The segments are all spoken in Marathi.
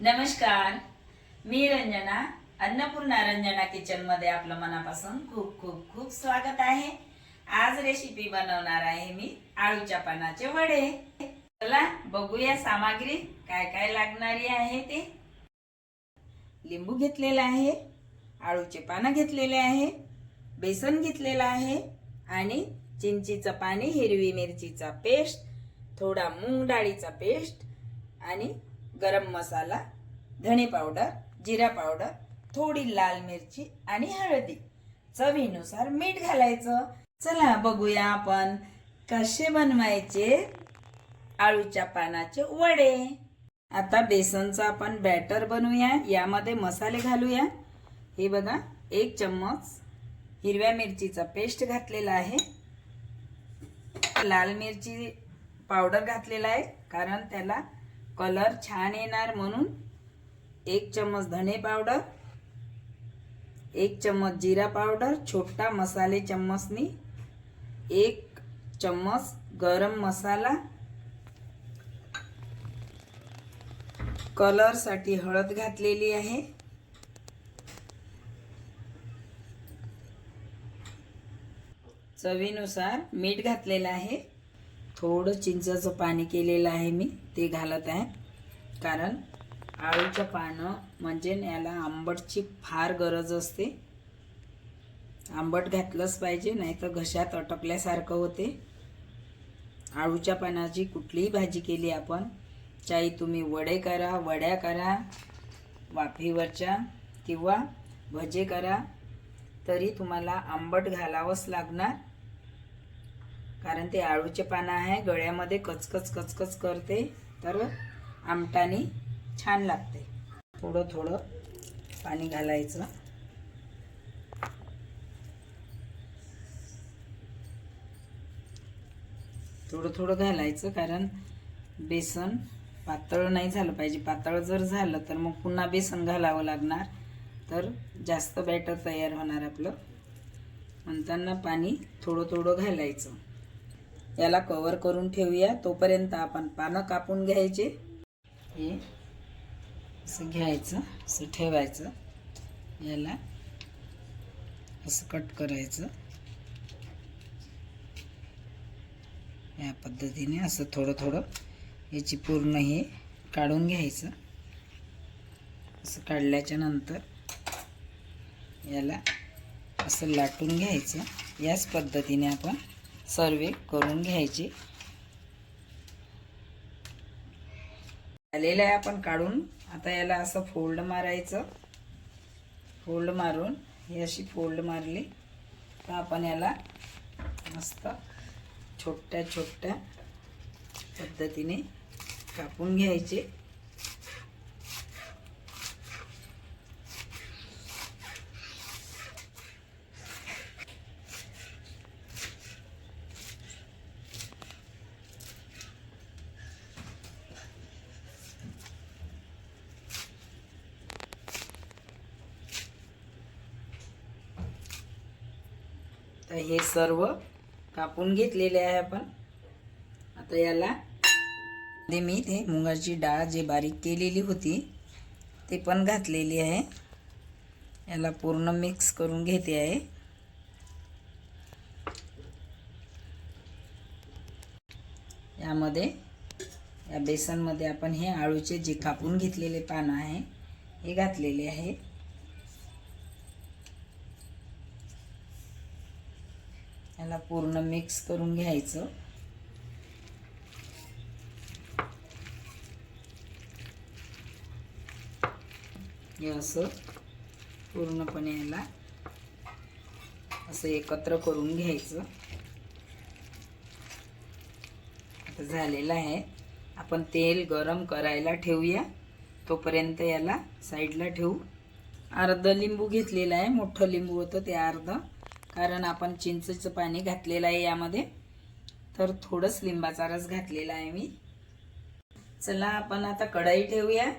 नमस्कार. मी रंजना अन्नपूर्णा रंजना किचनमध्ये आपलं मनापासून खूप खूप खूप स्वागत आहे. आज रेसिपी बनवणार आहे मी आळूच्या पानाचे वडे. चला बघूया सामग्री काय काय लागणारी आहे ते. लिंबू घेतलेला आहे आळूचे पानं घेतलेले आहे बेसन घेतलेलं आहे आणि चिंचीचं पाणी हिरवी मिरचीचा पेस्ट थोडा मूग डाळीचा पेस्ट आणि गरम मसाला धणे पावडर जिरा पावडर थोडी लाल मिरची आणि हळदी. चवीनुसार मीठ घालायचं. चला बघूया आपण कसे बनवायचे आळूच्या पानाचे वडे. आता बेसनचं आपण बॅटर बनवूया यामध्ये मसाले घालूया. हे बघा एक चम्मच हिरव्या मिरचीचा पेस्ट घातलेला आहे. लाल मिरची पावडर घातलेला आहे कारण त्याला कलर छान येणार म्हणून. एक चम्मच धने पावडर एक चम्मच जिरा पावडर छोटा मसाले चम्मचनी एक चम्मच गरम मसाला. कलरसाठी हळद घातलेली आहे. चवीनुसार मीठ घातलेलं आहे. थोडं चिंचाचं पाणी केलेलं आहे मी ते घालत आहे. कारण आळूचं पानं म्हणजे याला आंबटची फार गरज असते. आंबट घातलंच पाहिजे नाही तर घशात अटकल्यासारखं होते. आळूच्या पानाची कुठलीही भाजी केली आपण चाही तुम्ही वडे करा वड्या करा वाफेवरच्या किंवा भजे करा तरी तुम्हाला आंबट घालावंच लागणार. कारण ते आळूचे पानं आहे गळ्यामध्ये कचकच कचकच करते तर आमटानी छान लागते. थोडं थोडं पाणी घालायचं. थोडं थोडं घालायचं कारण बेसन पातळ नाही झालं पाहिजे. पातळ जर झालं तर मग पुन्हा बेसन घालावं लागणार. तर जास्त बॅटर तयार होणार आपलं. म्हणताना पाणी थोडं थोडं घालायचं. याला कवर करून ठेवूया. तोपर्यंत आपण पानं कापून घ्यायचे. हे असं घ्यायचं असं ठेवायचं. याला असं कट करायचं. या पद्धतीने असं थोडं थोडं याची पूर्ण हे काढून घ्यायचं. असं काढल्याच्या नंतर याला असं लाटून घ्यायचं. याच पद्धतीने आपण सर्वे करून घ्यायचे. आलेलं आहे आपण काढून. आता याला असं फोल्ड मारायचं. फोल्ड मारून ही अशी फोल्ड मारली. तर आपण याला मस्त छोट्या छोट्या पद्धतीने कापून घ्यायचे. तर हे सर्व कापून घेतलेले आहे आपण. आता याला ते मी ते मुगाची डाळ जे बारीक केलेली होती ते पण घातलेली आहे. याला पूर्ण मिक्स करून घेते आहे. यामध्ये या बेसनमध्ये आपण हे आळूचे जे कापून घेतलेले पानं आहे हे घातलेले आहे. पूर्ण मिक्स करून घ्यायचं. हे असं पूर्णपणे याला असं एकत्र करून घ्यायचं. आता झालेलं आहे. आपण तेल गरम करायला ठेवूया. तोपर्यंत याला साईडला ठेवू. अर्ध लिंबू घेतलेला आहे. मोठं लिंबू होतं ते अर्ध. कारण आपण चिंचेचं पाणी घातलेलं आहे यामध्ये. तर थोडंच लिंबाचा रस घातलेला आहे मी. चला आपण आता कढाई ठेवूया.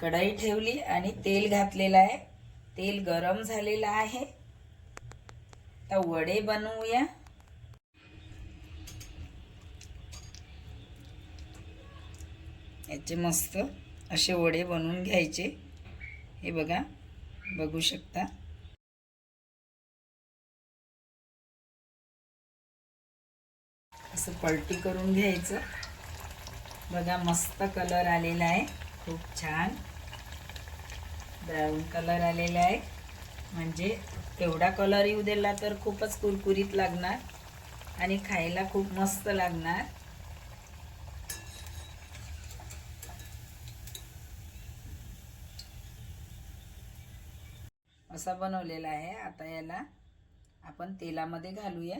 कढाई ठेवली आणि तेल घातलेलं आहे. तेल गरम झालेलं आहे. आता वडे बनवूया. याचे मस्त असे वडे बनवून घ्यायचे. हे बघा. बघू शकता. असं पलटी करून घ्यायचं. बघा मस्त कलर आलेला आहे. खूप छान. ब्राऊन कलर आलेला आहे. म्हणजे एवढा कलर येऊ दिला तर खूपच कुरकुरीत लागणार आणि खायला खूप मस्त लागणार. असा बनवलेला आहे. आता याला आपण तेलामध्ये घालूया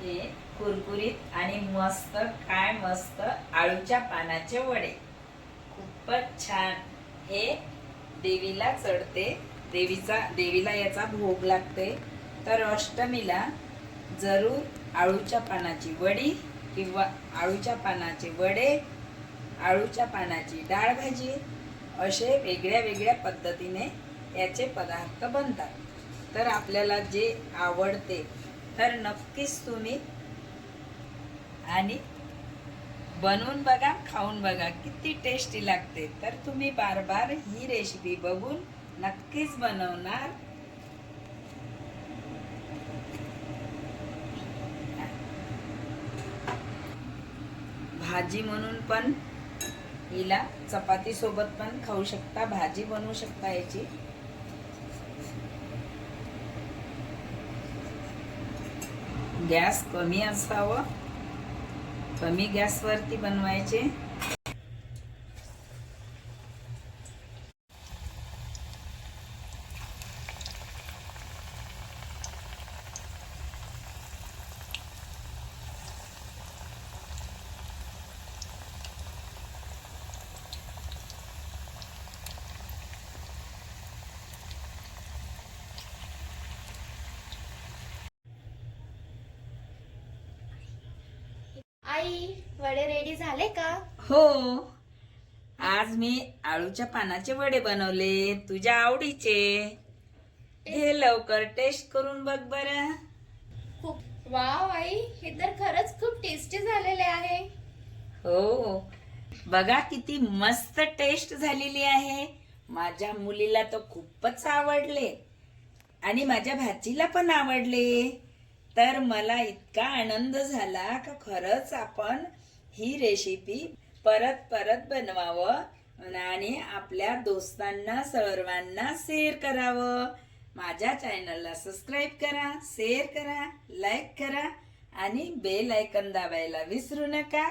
हे कुरकुरीत आणि मस्त काय मस्त आळूच्या पानाचे वडे. खूपच छान. हे देवीला चढते. देवीचा देवीला याचा भोग लागते. तर अष्टमीला जरूर आळूच्या पानाची वडी किंवा आळूच्या पानाचे वडे आळूच्या पानाची डाळ भाजी असे वेगळ्या वेगळ्या पद्धतीने याचे पदार्थ बनतात. तर आपल्याला जे आवडते तर नक्कीच तुम्ही आणि बनवून बघा खाऊन बघा किती टेस्टी लागते. तर तुम्ही बार बार ही रेसिपी बघून नक्कीच बनवणार. भाजी म्हणून पण हिला चपाती सोबत पण खाऊ शकता भाजी बनवू शकता याची. गॅस कमी असावं. कमी गॅसवरती बनवायचे. आई वडे रेडी झाले का? हो. आज मी आळूच्या पानाचे वडे बनवले तुझ्या आवडीचे. हे लवकर टेस्ट करून बघ बरं. खूप वाव आई हे तर खरंच खूप टेस्टी झालेले आहे. हो. बघा किती मस्त टेस्ट झालेली आहे. माझ्या मुलीला तर खूपच आवडले. आणि माझ्या भाचीला पण आवडले. तर मला इतका आनंद झाला का खरंच आपण ही रेसिपी परत परत बनवावं आणि आपल्या दोस्तांना सर्वांना शेअर करावं. माझ्या चॅनलला सबस्क्राईब करा शेअर करा लाईक करा आणि बेल आयकन दाबायला विसरू नका.